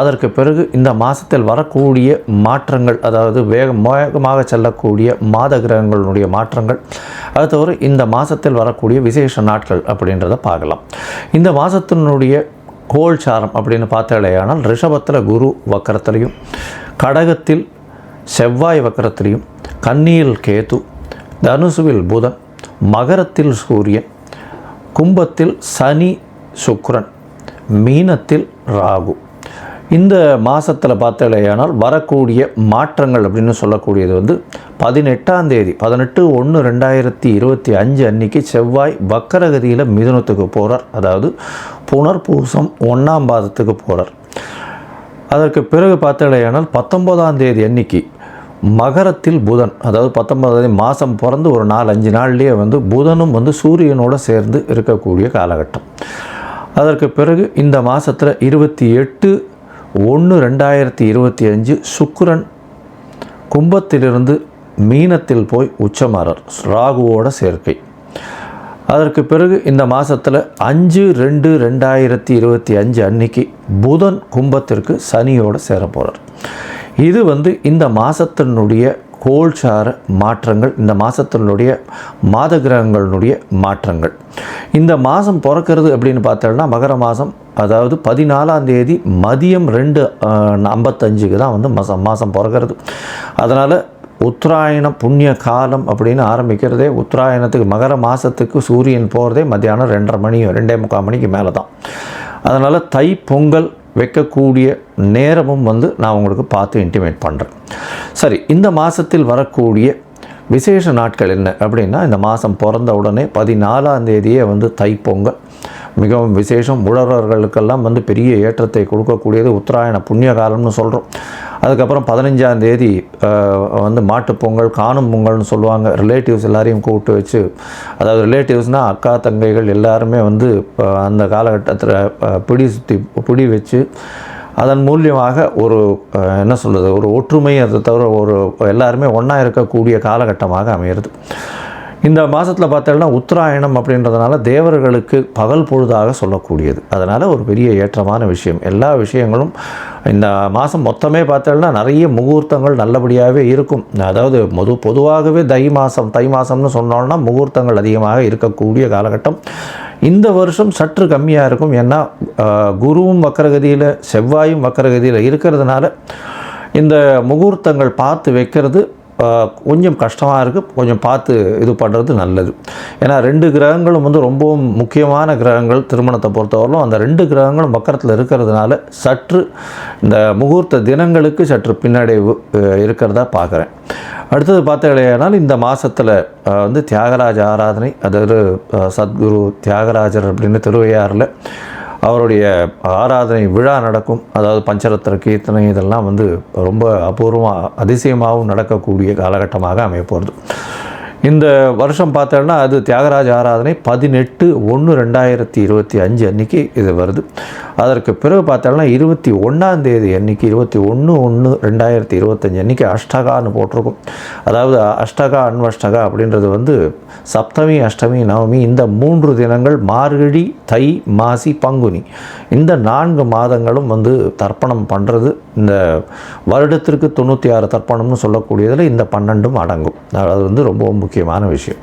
அதற்கு பிறகு இந்த மாதத்தில் வரக்கூடிய மாற்றங்கள் அதாவது வேக வேகமாக செல்லக்கூடிய மாத கிரகங்களுடைய மாற்றங்கள் அது தவிர இந்த மாதத்தில் வரக்கூடிய விசேஷ நாட்கள் அப்படின்றத பார்க்கலாம். இந்த மாதத்தினுடைய கோல் சாரம் அப்படின்னு பார்த்தாலேயானால் ரிஷபத்தில் குரு வக்கரத்திலையும் கடகத்தில் செவ்வாய் வக்கரத்திலையும் கன்னியில் கேது தனுசுவில் புதன் மகரத்தில் சூரியன் கும்பத்தில் சனி சுக்ரன் மீனத்தில் ராகு. இந்த மாதத்தில் பார்த்தாலேயானால் வரக்கூடிய மாற்றங்கள் அப்படின்னு சொல்லக்கூடியது வந்து பதினெட்டாம் தேதி பதினெட்டு ஒன்று ரெண்டாயிரத்தி இருபத்தி அஞ்சு அன்னைக்கு செவ்வாய் வக்கரகதியில் மிதுனத்துக்கு போகிறார் அதாவது புனர்பூசம் ஒன்றாம் பாதத்துக்கு போகிறார் அதற்கு பிறகு பார்த்தாலேயானால் பத்தொம்போதாம் தேதி அன்னைக்கு மகரத்தில் புதன் அதாவது பத்தொன்பதாம் தேதி மாதம் பிறந்து ஒரு நாலு அஞ்சு நாள்லேயே வந்து புதனும் வந்து சூரியனோடு சேர்ந்து இருக்கக்கூடிய காலகட்டம். அதற்கு பிறகு இந்த மாதத்தில் இருபத்தி எட்டு ஒன்று ரெண்டாயிரத்தி இருபத்தி அஞ்சு சுக்கரன் கும்பத்திலிருந்து மீனத்தில் போய் உச்சமாறார் ராகுவோட சேர்க்கை. அதற்கு பிறகு இந்த மாதத்தில் அஞ்சு ரெண்டு ரெண்டாயிரத்தி இருபத்தி அஞ்சு அன்னைக்கு புதன் கும்பத்திற்கு சனியோடு சேர போகிறார் இது வந்து இந்த மாதத்தினுடைய கோல்சார மாற்றங்கள் இந்த மாதத்தினுடைய மாத கிரகங்களினுடைய மாற்றங்கள். இந்த மாதம் பிறக்கிறது அப்படின்னு பார்த்தோம்னா மகர மாதம் அதாவது பதினாலாம் தேதி மதியம் ரெண்டு ஐம்பத்தஞ்சுக்கு தான் வந்து மாதம் மாதம் பிறக்கிறது. அதனால் உத்தராயணம் புண்ணிய காலம் அப்படின்னு ஆரம்பிக்கிறதே உத்தராயணத்துக்கு மகர மாதத்துக்கு சூரியன் போகிறதே மத்தியானம் ரெண்டரை மணி ரெண்டே முக்கால் மணிக்கு மேலே தான் அதனால் தை பொங்கல் வைக்கக்கூடிய நேரமும் வந்து நான் உங்களுக்கு பார்த்து இன்டிமேட் பண்ணுறேன் சரி இந்த மாதத்தில் வரக்கூடிய விசேஷ நாட்கள் என்ன அப்படின்னா இந்த மாதம் பிறந்த உடனே பதினாலாம் தேதியே வந்து தைப்பொங்கல். மிகவும் விசேஷம். உழவர்களுக்கெல்லாம் வந்து பெரிய ஏற்றத்தை கொடுக்கக்கூடியது உத்தராயண புண்ணிய காலம்னு சொல்கிறோம் அதுக்கப்புறம் பதினஞ்சாம் தேதி வந்து மாட்டுப்பொங்கல் காணும் பொங்கல்னு சொல்லுவாங்க. ரிலேட்டிவ்ஸ் எல்லாரையும் கூப்பிட்டு வச்சு அதாவது ரிலேட்டிவ்ஸ்னால் அக்கா தங்கைகள் எல்லாருமே வந்து அந்த காலகட்டத்தில் பிடி சுற்றி பிடி வச்சு அதன் மூலியமாக ஒரு என்ன சொல்கிறது ஒரு ஒற்றுமை அதை தவிர ஒரு எல்லாருமே ஒன்றா இருக்கக்கூடிய காலகட்டமாக அமையிறது. இந்த மாதத்தில் பார்த்தோம்னா உத்தராயணம் அப்படின்றதுனால தேவர்களுக்கு பகல் பொழுதாக சொல்லக்கூடியது. அதனால் ஒரு பெரிய ஏற்றமான விஷயம். எல்லா விஷயங்களும் இந்த மாதம் மொத்தமே பார்த்தோம்னா நிறைய முகூர்த்தங்கள் நல்லபடியாகவே இருக்கும். அதாவது பொது பொதுவாகவே தை மாதம் தை மாதம்னு சொன்னோம்னா முகூர்த்தங்கள் அதிகமாக இருக்கக்கூடிய காலகட்டம். இந்த வருஷம் சற்று கம்மியாக இருக்கும். ஏன்னா குருவும் வக்கரகதியில் செவ்வாயும் வக்கரகதியில் இருக்கிறதுனால இந்த முகூர்த்தங்கள் பார்த்து வைக்கிறது கொஞ்சம் கஷ்டமாக இருக்குது கொஞ்சம் பார்த்து இது பண்ணுறது நல்லது. ஏன்னா ரெண்டு கிரகங்களும் வந்து ரொம்பவும் முக்கியமான கிரகங்கள் திருமணத்தை பொறுத்தவரையிலும். அந்த ரெண்டு கிரகங்களும் பக்கத்தில் இருக்கிறதுனால சற்று இந்த முகூர்த்த தினங்களுக்கு சற்று பின்னடைவு இருக்கிறதா பார்க்குறேன். அடுத்தது பார்த்தீங்கன்னா இந்த மாதத்தில் வந்து தியாகராஜ ஆராதனை அதாவது சத்குரு தியாகராஜர் அப்படின்னு திருவையாறில் அவருடைய ஆராதனை விழா நடக்கும். அதாவது பஞ்சரத்திர கீர்த்தனை இதெல்லாம் வந்து ரொம்ப அபூர்வமாக அதிசயமாகவும் நடக்கக்கூடிய காலகட்டமாக அமையப்போகிறது இந்த வருஷம் பார்த்தோன்னா அது தியாகராஜ ஆராதனை பதினெட்டு ஒன்று ரெண்டாயிரத்தி இருபத்தி அஞ்சு அன்றைக்கி இது வருது. அதற்கு பிறகு பார்த்தோம்னா இருபத்தி ஒன்றாம் தேதி அன்றைக்கி இருபத்தி ஒன்று ஒன்று ரெண்டாயிரத்தி இருபத்தஞ்சி அன்றைக்கி அஷ்டகான்னு போட்டிருக்கும். அதாவது அஷ்டகா அன்வஷ்டகா அப்படின்றது வந்து சப்தமி அஷ்டமி நவமி இந்த மூன்று தினங்கள் மார்கழி தை மாசி பங்குனி. இந்த நான்கு மாதங்களும் வந்து தர்ப்பணம் பண்ணுறது இந்த வருடத்திற்கு தொண்ணூற்றி ஆறு தர்ப்பணம்னு சொல்லக்கூடியதில் இந்த பன்னெண்டும் அடங்கும். அது வந்து ரொம்ப முக்கியமான விஷயம்.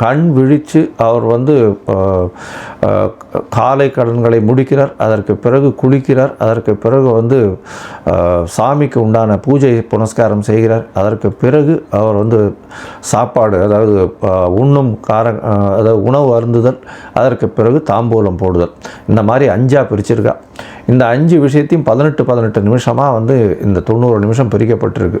கண் விழித்து அவர் வந்து காலை கடன்களை முடிக்கிறார் அதற்கு பிறகு குளிக்கிறார் அதற்கு பிறகு வந்து சாமிக்கு உண்டான பூஜை புனஸ்காரம் செய்கிறார் அதற்கு பிறகு அவர் வந்து சாப்பாடு அதாவது உண்ணும் கார அதாவது உணவு அருந்துதல் அதற்கு பிறகு தாம்பூலம் போடுதல். இந்த மாதிரி அஞ்சாக பிரிச்சிருக்கா. இந்த அஞ்சு விஷயத்தையும் பதினெட்டு பதினெட்டு நிமிஷமாக வந்து இந்த தொண்ணூறு நிமிஷம் பிரிக்கப்பட்டிருக்கு.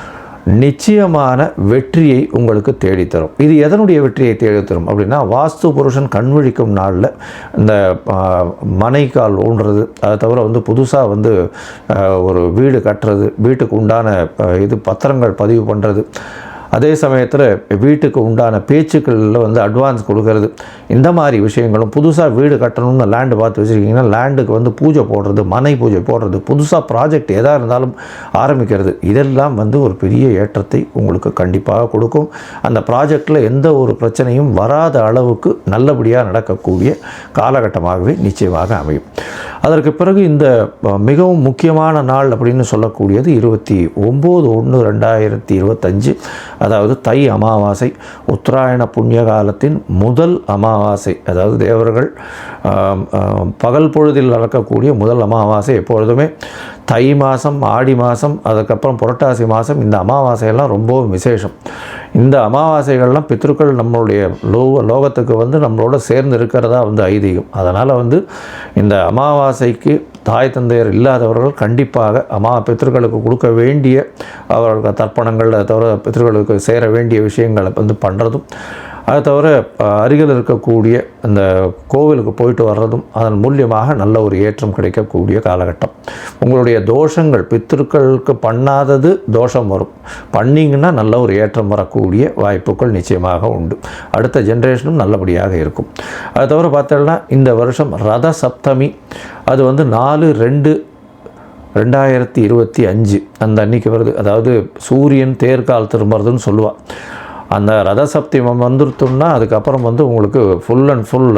நிச்சயமான வெற்றியை உங்களுக்கு தேடித்தரும். இது எதனுடைய வெற்றியை தேடித்தரும் அப்படின்னா வாஸ்து புருஷன் கண்விழிக்கும் நாளில் இந்த மனைக்கால் ஊன்றது. அதை தவிர வந்து புதுசாக வந்து ஒரு வீடு கட்டுறது வீட்டுக்கு உண்டான இது பத்திரங்கள் பதிவு பண்ணுறது அதே சமயத்தில் வீட்டுக்கு உண்டான பேச்சுக்களில் வந்து அட்வான்ஸ் கொடுக்கறது. இந்த மாதிரி விஷயங்களும் புதுசாக வீடு கட்டணும்னு லேண்டு பார்த்து வச்சுருக்கீங்கன்னா லேண்டுக்கு வந்து பூஜை போடுறது மனை பூஜை போடுறது புதுசாக ப்ராஜெக்ட் எதாக இருந்தாலும் ஆரம்பிக்கிறது. இதெல்லாம் வந்து ஒரு பெரிய ஏற்றத்தை உங்களுக்கு கண்டிப்பாக கொடுக்கும். அந்த ப்ராஜெக்டில் எந்த ஒரு பிரச்சனையும் வராத அளவுக்கு நல்லபடியாக நடக்கக்கூடிய காலகட்டமாகவே நிச்சயமாக அமையும். அதற்கு பிறகு இந்த மிகவும் முக்கியமான நாள் அப்படின்னு சொல்லக்கூடியது இருபத்தி ஒம்பது ஒன்று ரெண்டாயிரத்தி இருபத்தஞ்சு. அதாவது தை அமாவாசை உத்தராயண புண்ணிய காலத்தின் முதல் அமாவாசை அதாவது தேவர்கள் பகல் பொழுதில் நடக்கக்கூடிய முதல் அமாவாசை எப்பொழுதுமே தை மாதம் ஆடி மாதம் அதுக்கப்புறம் புரட்டாசி மாதம் இந்த அமாவாசையெல்லாம் ரொம்பவும் விசேஷம். இந்த அமாவாசைகள்லாம் பித்ருக்கள் நம்மளுடைய லோக லோகத்துக்கு வந்து நம்மளோட சேர்ந்து இருக்கிறதா வந்து ஐதீகம். அதனால் வந்து இந்த அமாவாசைக்கு தாய் தந்தையர் இல்லாதவர்கள் கண்டிப்பாக அம்மா பித்ருக்களுக்கு கொடுக்க வேண்டிய அவர்களுக்கு தர்ப்பணங்கள் தவிர பித்ருக்களுக்கு சேர வேண்டிய விஷயங்களை வந்து பண்ணுறதும் அதை தவிர அருகில் இருக்கக்கூடிய அந்த கோவிலுக்கு போயிட்டு வர்றதும் அதன் மூலியமாக நல்ல ஒரு ஏற்றம் கிடைக்கக்கூடிய காலகட்டம். உங்களுடைய தோஷங்கள் பித்திருக்களுக்கு பண்ணாதது தோஷம் வரும். பண்ணிங்கன்னா நல்ல ஒரு ஏற்றம் வரக்கூடிய வாய்ப்புகள் நிச்சயமாக உண்டு. அடுத்த ஜென்ரேஷனும் நல்லபடியாக இருக்கும். அதை தவிர பார்த்தோம்னா இந்த வருஷம் ரத சப்தமி அது வந்து நாலு ரெண்டு ரெண்டாயிரத்தி இருபத்தி அஞ்சு அந்த அன்னைக்கு வருது. அதாவது சூரியன் தேர்கால் திரும்புறதுன்னு சொல்லுவாள் அந்த ரத வந்துருத்தோம்னா அதுக்கப்புறம் வந்து உங்களுக்கு ஃபுல் அண்ட் ஃபுல்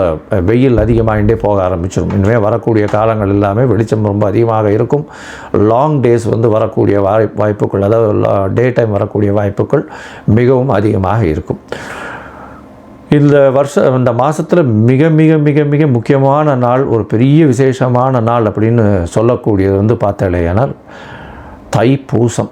வெயில் அதிகமாகிட்டே போக ஆரம்பிச்சிடும் இனிமேல் வரக்கூடிய காலங்கள் எல்லாமே வெளிச்சம் ரொம்ப அதிகமாக இருக்கும். லாங் டேஸ் வந்து வரக்கூடிய வாய் வாய்ப்புகள் அதாவது டே டைம் வரக்கூடிய வாய்ப்புகள் மிகவும் அதிகமாக இருக்கும். இந்த வருஷம் இந்த மாதத்தில் மிக மிக மிக மிக முக்கியமான நாள் ஒரு பெரிய விசேஷமான நாள் அப்படின்னு சொல்லக்கூடியது வந்து பார்த்தாலேயானால் தைப்பூசம்.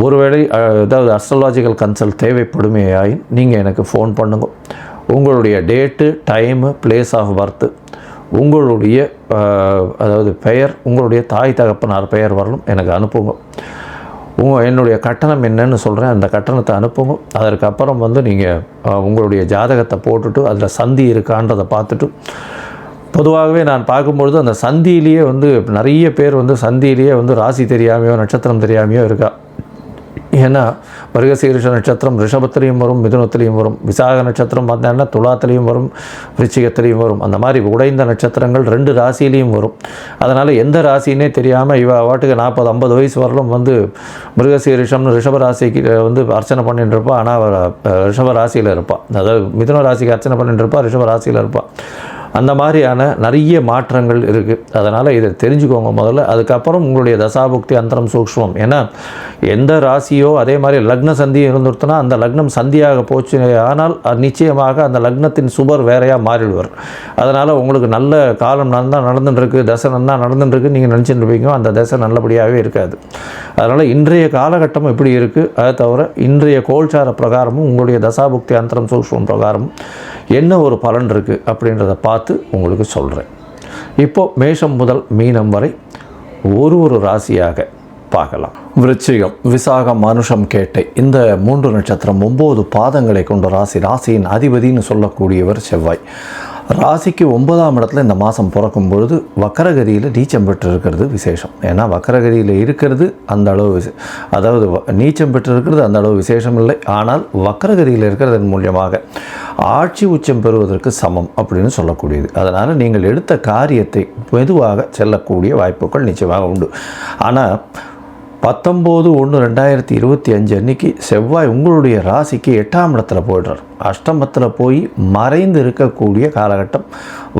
ஒருவேளை அதாவது ஏதாவது அஸ்ட்ராலாஜிக்கல் கன்சல்ட் தேவைப்படுமேயாயின் நீங்கள் எனக்கு ஃபோன் பண்ணுங்க. உங்களுடைய date time place of birth உங்களுடைய அதாவது பெயர் உங்களுடைய தாய் தகப்பனார் பெயர் வரலும் எனக்கு அனுப்புங்க. உங்கள் என்னுடைய கட்டணம் என்னன்னு சொல்கிறேன் அந்த கட்டணத்தை அனுப்புங்க. அதற்கப்புறம் வந்து நீங்கள் உங்களுடைய ஜாதகத்தை போட்டுட்டு அதில் சந்தி இருக்கான்றதை பார்த்துட்டு பொதுவாகவே நான் பார்க்கும்பொழுது அந்த சந்தியிலேயே வந்து நிறைய பேர் வந்து சந்தியிலேயே வந்து ராசி தெரியாமையோ நட்சத்திரம் தெரியாமையோ இருக்கா? ஏன்னா மிருகசீரிஷ நட்சத்திரம் ரிஷபத்திலையும் வரும் மிதுனத்திலையும் வரும் விசாக நட்சத்திரம் பார்த்தீங்கன்னா துலாத்திலையும் வரும் விருச்சிகத்திலையும் வரும். அந்த மாதிரி உடைந்த நட்சத்திரங்கள் ரெண்டு ராசியிலையும் வரும். அதனால் எந்த ராசினே தெரியாமல் இவ வாட்டுக்கு நாற்பது ஐம்பது வயசு வரலும் வந்து மிருகசீரிஷம்னு ரிஷப ராசிக்கு வந்து அர்ச்சனை பண்ணிட்டுருப்பா ஆனால் ரிஷப ராசியில் இருப்பாள் அதாவது மிதுன ராசிக்கு அர்ச்சனை பண்ணிட்டு இருப்பா ரிஷப ராசியில் இருப்பாள் அந்த மாதிரியான நிறைய மாற்றங்கள் இருக்குது அதனால் இதை தெரிஞ்சுக்கோங்க முதல்ல. அதுக்கப்புறம் உங்களுடைய தசாபுக்தி அந்தரம் சூக்ஷ்மம். ஏன்னா எந்த ராசியோ அதே மாதிரி லக்ன சந்தியும் இருந்துருத்துனா அந்த லக்னம் சந்தியாக போச்சு ஆனால் நிச்சயமாக அந்த லக்னத்தின் சுபர் வேறையாக மாறிடுவார். அதனால் உங்களுக்கு நல்ல காலம் நல்லா நடந்துட்டுருக்கு தசை நல்லா நடந்துட்டுருக்கு நீங்கள் நினச்சிட்டு இருப்பீங்க. அந்த தசை நல்லபடியாகவே இருக்காது. அதனால் இன்றைய காலகட்டம் எப்படி இருக்குது அதை தவிர இன்றைய கோல்சார பிரகாரமும் உங்களுடைய தசாபுக்தி அந்தரம் சூக்ஷ்மம் பிரகாரமும் என்ன ஒரு பலன் இருக்குது அப்படின்றத பார்த்து உங்களுக்கு சொல்கிறேன் இப்போ மேஷம் முதல் மீனம் வரை ஒரு ஒரு ராசியாக பார்க்கலாம். விருச்சிகம் விசாகம் மனுஷம் கேட்டை இந்த மூன்று நட்சத்திரம் ஒம்பது பாதங்களை கொண்ட ராசி. ராசியின் அதிபதின்னு சொல்லக்கூடியவர் செவ்வாய். ராசிக்கு ஒன்பதாம் இடத்துல இந்த மாதம் பிறக்கும் பொழுது வக்கரகதியில் நீச்சம் பெற்று இருக்கிறது விசேஷம். ஏன்னா வக்கரகதியில் இருக்கிறது அந்த அளவு அதாவது வ- நீச்சம் பெற்று இருக்கிறது அந்த அளவு விசேஷம் இல்லை. ஆனால் வக்கரகதியில் இருக்கிறதன் மூலியமாக ஆட்சி உச்சம் பெறுவதற்கு சமம் அப்படின்னு சொல்லக்கூடியது. அதனால் நீங்கள் எடுத்த காரியத்தை மெதுவாக செல்லக்கூடிய வாய்ப்புகள் நிச்சயமாக உண்டு. ஆனால் பத்தொம்போது ஒன்று ரெண்டாயிரத்தி இருபத்தி அஞ்சு அன்னைக்கு செவ்வாய் உங்களுடைய ராசிக்கு எட்டாம் இடத்துல போயிடுறார். அஷ்டமத்தில் போய் மறைந்து இருக்கக்கூடிய காலகட்டம்.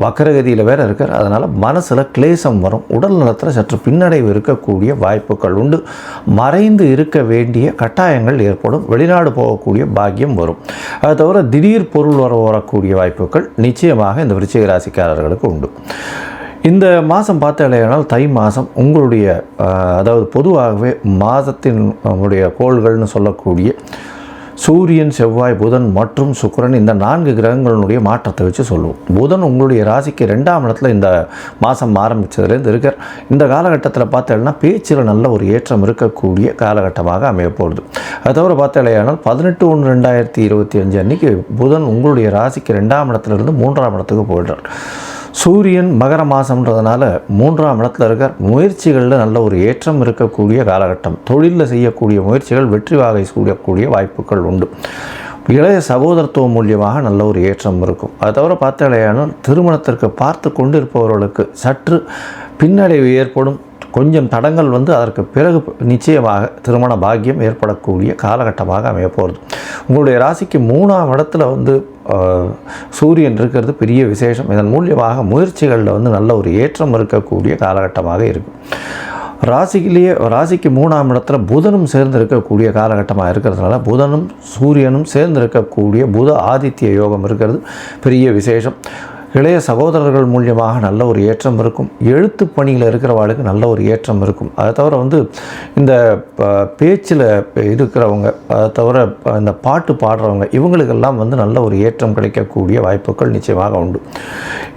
வக்கரகதியில் வேறு இருக்கார். அதனால் மனசில் கிளேசம் வரும். உடல் நலத்தில் சற்று பின்னடைவு இருக்கக்கூடிய வாய்ப்புகள் உண்டு. மறைந்து இருக்க வேண்டிய கட்டாயங்கள் ஏற்படும். வெளிநாடு போகக்கூடிய பாக்கியம் வரும். அது தவிர திடீர் பொருள் வர வரக்கூடிய வாய்ப்புகள் நிச்சயமாக இந்த விருச்சிக ராசிக்காரர்களுக்கு உண்டு. இந்த மாதம் பார்த்தாலேயானால் தை மாதம் உங்களுடைய அதாவது பொதுவாகவே மாதத்தின் உடைய கோள்கள்னு சொல்லக்கூடிய சூரியன் செவ்வாய் புதன் மற்றும் சுக்கிரன் இந்த நான்கு கிரகங்களுடைய மாற்றத்தை வச்சு சொல்லுவோம். புதன் உங்களுடைய ராசிக்கு ரெண்டாம் இடத்துல இந்த மாதம் ஆரம்பித்ததுலேருந்து இருக்கார். இந்த காலகட்டத்தில் பார்த்தேன்னா பேச்சில் நல்ல ஒரு ஏற்றம் இருக்கக்கூடிய காலகட்டமாக அமையப்போகுது அது தவிர பார்த்தாலேயானால் பதினெட்டு ஒன்று ரெண்டாயிரத்தி இருபத்தி அஞ்சு அன்னைக்கு புதன் உங்களுடைய ராசிக்கு ரெண்டாம் இடத்துல இருந்து மூன்றாம் இடத்துக்கு போயிடுறார். சூரியன் மகர மாதம்ன்றதுனால மூன்றாம் இடத்துல இருக்க முயற்சிகளில் நல்ல ஒரு ஏற்றம் இருக்கக்கூடிய காலகட்டம். தொழிலில் செய்யக்கூடிய முயற்சிகள் வெற்றி வாகை சூடக்கூடிய வாய்ப்புகள் உண்டு. இளைய சகோதரத்துவம் மூலியமாக நல்ல ஒரு ஏற்றம் இருக்கும். அதை தவிர பார்த்தாலேயானால் திருமணத்திற்கு பார்த்து கொண்டிருப்பவர்களுக்கு சற்று பின்னடைவு ஏற்படும். கொஞ்சம் தடங்கள் வந்து அதற்கு பிறகு நிச்சயமாக திருமண பாக்கியம் ஏற்படக்கூடிய காலகட்டமாக அமையப்போகிறது உங்களுடைய ராசிக்கு மூணாம் இடத்துல வந்து சூரியன் இருக்கிறது பெரிய விசேஷம். இதன் மூலியமாக முயற்சிகளில் வந்து நல்ல ஒரு ஏற்றம் இருக்கக்கூடிய காலகட்டமாக இருக்கும் ராசியிலேயே ராசிக்கு மூணாம் இடத்துல புதனும் சேர்ந்து இருக்கக்கூடிய காலகட்டமாக இருக்கிறதுனால புதனும் சூரியனும் சேர்ந்து இருக்கக்கூடிய புத ஆதித்ய யோகம் இருக்கிறது பெரிய விசேஷம். இளைய சகோதரர்கள் மூலியமாக நல்ல ஒரு ஏற்றம் இருக்கும். எழுத்து பணியில் இருக்கிறவாளுக்கு நல்ல ஒரு ஏற்றம் இருக்கும். அதை தவிர வந்து இந்த பேச்சில் இருக்கிறவங்க அதை தவிர இந்த பாட்டு பாடுறவங்க இவங்களுக்கெல்லாம் வந்து நல்ல ஒரு ஏற்றம் கிடைக்கக்கூடிய வாய்ப்புகள் நிச்சயமாக உண்டு.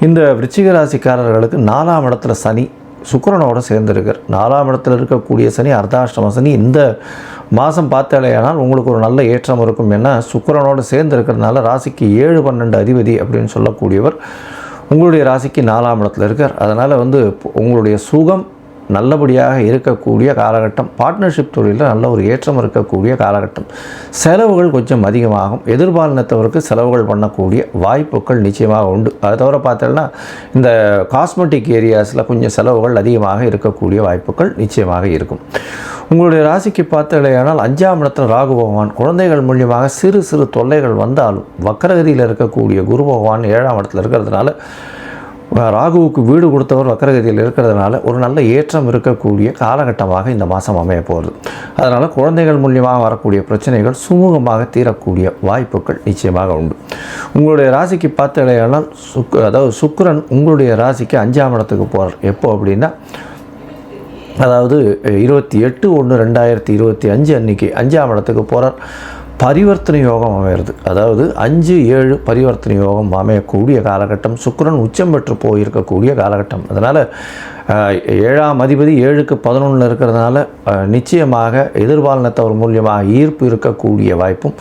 இந்த விருச்சிக ராசிக்காரர்களுக்கு நாலாம் இடத்துல சனி சுக்கரனோட சேர்ந்துருக்கார். நாலாம் இடத்துல இருக்கக்கூடிய சனி அர்த்தாஷ்டம சனி இந்த மாதம் பார்த்தாலேயானால் உங்களுக்கு ஒரு நல்ல ஏற்றம் இருக்கும். ஏன்னா சுக்கரனோடு சேர்ந்து இருக்கிறதுனால ராசிக்கு ஏழு பன்னெண்டு அதிபதி அப்படின்னு சொல்லக்கூடியவர் உங்களுடைய ராசிக்கு நாலாம் இடத்துல இருக்கார். அதனால் வந்து உங்களுடைய சுகம் நல்லபடியாக இருக்கக்கூடிய காலகட்டம் பார்ட்னர்ஷிப் தொழிலில் நல்ல ஒரு ஏற்றம் இருக்கக்கூடிய காலகட்டம். செலவுகள் கொஞ்சம் அதிகமாகும். எதிர்பாலினத்தவருக்கு செலவுகள் பண்ணக்கூடிய வாய்ப்புகள் நிச்சயமாக உண்டு. அதை தவிர பார்த்தோம்னா இந்த காஸ்மெட்டிக் ஏரியாஸில் கொஞ்சம் செலவுகள் அதிகமாக இருக்கக்கூடிய வாய்ப்புகள் நிச்சயமாக இருக்கும். உங்களுடைய ராசிக்கு பார்த்தலையானால் அஞ்சாம் இடத்தில் ராகு பகவான் குழந்தைகள் மூலியமாக சிறு சிறு தொல்லைகள் வந்தாலும் வக்கரகதியில் இருக்கக்கூடிய குரு பகவான் ஏழாம் இடத்துல இருக்கிறதுனால ராகுவுக்கு வீடு கொடுத்தவர் வக்கரகதியில் இருக்கிறதுனால ஒரு நல்ல ஏற்றம் இருக்கக்கூடிய காலகட்டமாக இந்த மாதம் அமைய போகிறது அதனால் குழந்தைகள் மூலியமாக வரக்கூடிய பிரச்சனைகள் சுமூகமாக தீரக்கூடிய வாய்ப்புகள் நிச்சயமாக உண்டு. உங்களுடைய ராசிக்கு பார்த்தடையானால் சுக் அதாவது சுக்கரன் உங்களுடைய ராசிக்கு அஞ்சாம் இடத்துக்கு போகிறார் எப்போ அப்படின்னா அதாவது இருபத்தி எட்டு ஒன்று ரெண்டாயிரத்தி இருபத்தி அஞ்சு அன்னைக்கு அஞ்சாம் இடத்துக்கு போகிறார் பரிவர்த்தனை யோகம் அமையிறது. அதாவது அஞ்சு ஏழு பரிவர்த்தனை யோகம் அமையக்கூடிய காலகட்டம். சுக்கரன் உச்சம் பெற்று போயிருக்கக்கூடிய காலகட்டம். அதனால் ஏழாம் அதிபதி ஏழுக்கு பதினொன்றில் இருக்கிறதுனால நிச்சயமாக எதிர்பாலினத்தவர் மூலியமாக ஈர்ப்பு இருக்கக்கூடிய வாய்ப்பும்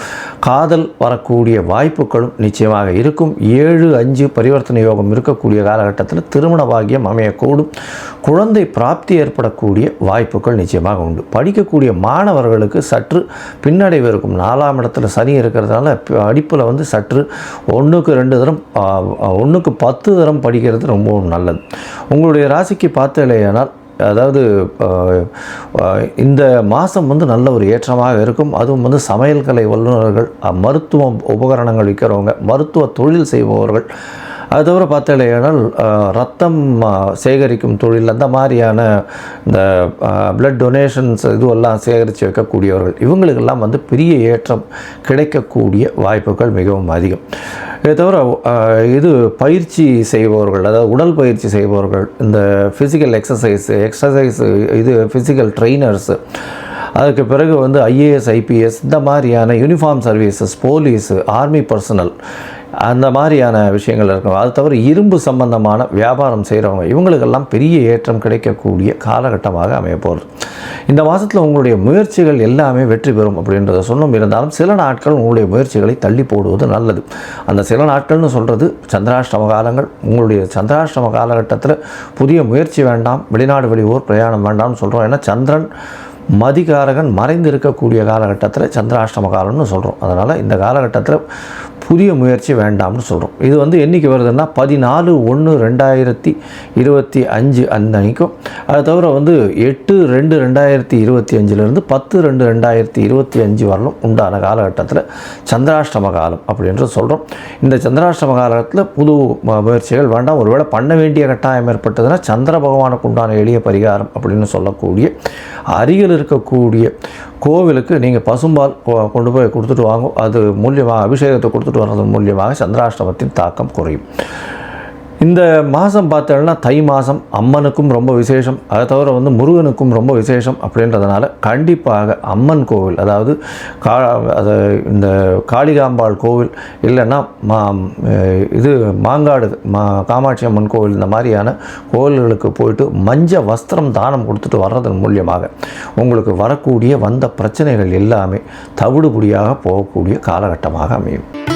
காதல் வரக்கூடிய வாய்ப்புகளும் நிச்சயமாக இருக்கும். ஏழு அஞ்சு பரிவர்த்தனை யோகம் இருக்கக்கூடிய காலகட்டத்தில் திருமண பாகியம் அமையக்கூடும். குழந்தை பிராப்தி ஏற்படக்கூடிய வாய்ப்புகள் நிச்சயமாக உண்டு. படிக்கக்கூடிய மாணவர்களுக்கு சற்று பின்னடைவு இருக்கும். நாலாம் இடத்துல சனி இருக்கிறதுனால படிப்பில் வந்து சற்று ஒன்றுக்கு ரெண்டு தரம் ஒன்றுக்கு பத்து தரம் படிக்கிறது ரொம்பவும் நல்லது. உங்களுடைய ராசிக்கு பார்த்தலையானால் அதாவது இந்த மாதம் வந்து நல்ல ஒரு ஏற்றமாக இருக்கும். அதுவும் வந்து சமையல் கலை வல்லுநர்கள் மருத்துவ உபகரணங்கள் விற்கிறவங்க மருத்துவ தொழில் செய்பவர்கள் அது தவிர பார்த்தலையானால் ரத்தம் சேகரிக்கும் தொழில் அந்த மாதிரியான இந்த பிளட் டொனேஷன்ஸ் இதுவெல்லாம் சேகரித்து வைக்கக்கூடியவர்கள் இவங்களுக்கெல்லாம் வந்து பெரிய ஏற்றம் கிடைக்கக்கூடிய வாய்ப்புகள் மிகவும் அதிகம். இதை தவிர இது பயிற்சி செய்பவர்கள் அதாவது உடல் பயிற்சி செய்பவர்கள் இந்த ஃபிசிக்கல் எக்ஸசைஸ் எக்ஸசைஸ் இது ஃபிசிக்கல் ட்ரெயினர்ஸு அதுக்கு பிறகு வந்து ஐஏஎஸ் ஐபிஎஸ் இந்த மாதிரியான uniform services police army personnel அந்த மாதிரியான விஷயங்கள் இருக்கும் அது தவிர இரும்பு சம்பந்தமான வியாபாரம் செய்கிறவங்க இவங்களுக்கெல்லாம் பெரிய ஏற்றம் கிடைக்கக்கூடிய காலகட்டமாக அமைய போகிறது இந்த மாதத்தில் உங்களுடைய முயற்சிகள் எல்லாமே வெற்றி பெறும் அப்படின்றத சொன்னோம். இருந்தாலும் சில நாட்கள் உங்களுடைய முயற்சிகளை தள்ளி போடுவது நல்லது. அந்த சில நாட்கள்னு சொல்கிறது சந்திராஷ்டம காலங்கள். உங்களுடைய சந்திராஷ்டம காலகட்டத்தில் புதிய முயற்சி வேண்டாம் வெளிநாடு வெளியூர் பிரயாணம் வேண்டாம்னு சொல்கிறோம் ஏன்னா சந்திரன் மதிகாரகன் மறைந்து இருக்கக்கூடிய காலகட்டத்தில் சந்திராஷ்டம காலம்னு சொல்கிறோம் அதனால் இந்த காலகட்டத்தில் புதிய முயற்சி வேண்டாம்னு சொல்கிறோம் இது வந்து என்றைக்கு வருதுன்னா பதினாலு ஒன்று ரெண்டாயிரத்தி இருபத்தி அஞ்சு அந்த அன்னைக்கும். அது தவிர வந்து எட்டு ரெண்டு ரெண்டாயிரத்தி இருபத்தி அஞ்சுலேருந்து பத்து ரெண்டு ரெண்டாயிரத்தி இருபத்தி அஞ்சு வரலும் உண்டான காலகட்டத்தில் சந்திராஷ்டம காலம் அப்படின்று சொல்கிறோம் இந்த சந்திராஷ்டம காலத்தில் புது முயற்சிகள் வேண்டாம். ஒருவேளை பண்ண வேண்டிய கட்டாயம் ஏற்பட்டதுன்னா சந்திர பகவானுக்கு உண்டான எளிய பரிகாரம் அப்படின்னு சொல்லக்கூடிய அருகில் இருக்கக்கூடிய கோவிலுக்கு நீங்கள் பசும்பால் கொண்டு போய் கொடுத்துட்டு வாங்க அது மூலியமாக அபிஷேகத்தை கொடுத்துட்டு வர்றது மூலியமாக சந்திராஷ்டமத்தின் தாக்கம் குறையும். இந்த மாதம் பார்த்தோம்னா தை மாதம் அம்மனுக்கும் ரொம்ப விசேஷம். அதை தவிர வந்து முருகனுக்கும் ரொம்ப விசேஷம் அப்படின்றதுனால கண்டிப்பாக அம்மன் கோவில் அதாவது கா அது இந்த காளிகாம்பாள் கோவில் இல்லைன்னா மா இது மாங்காடு மா காமாட்சி அம்மன் கோவில் இந்த மாதிரியான கோவில்களுக்கு போயிட்டு மஞ்ச வஸ்திரம் தானம் கொடுத்துட்டு வர்றதன் மூலியமாக உங்களுக்கு வரக்கூடிய வந்த பிரச்சனைகள் எல்லாமே தவிடுபடியாக போகக்கூடிய காலகட்டமாக அமையும்.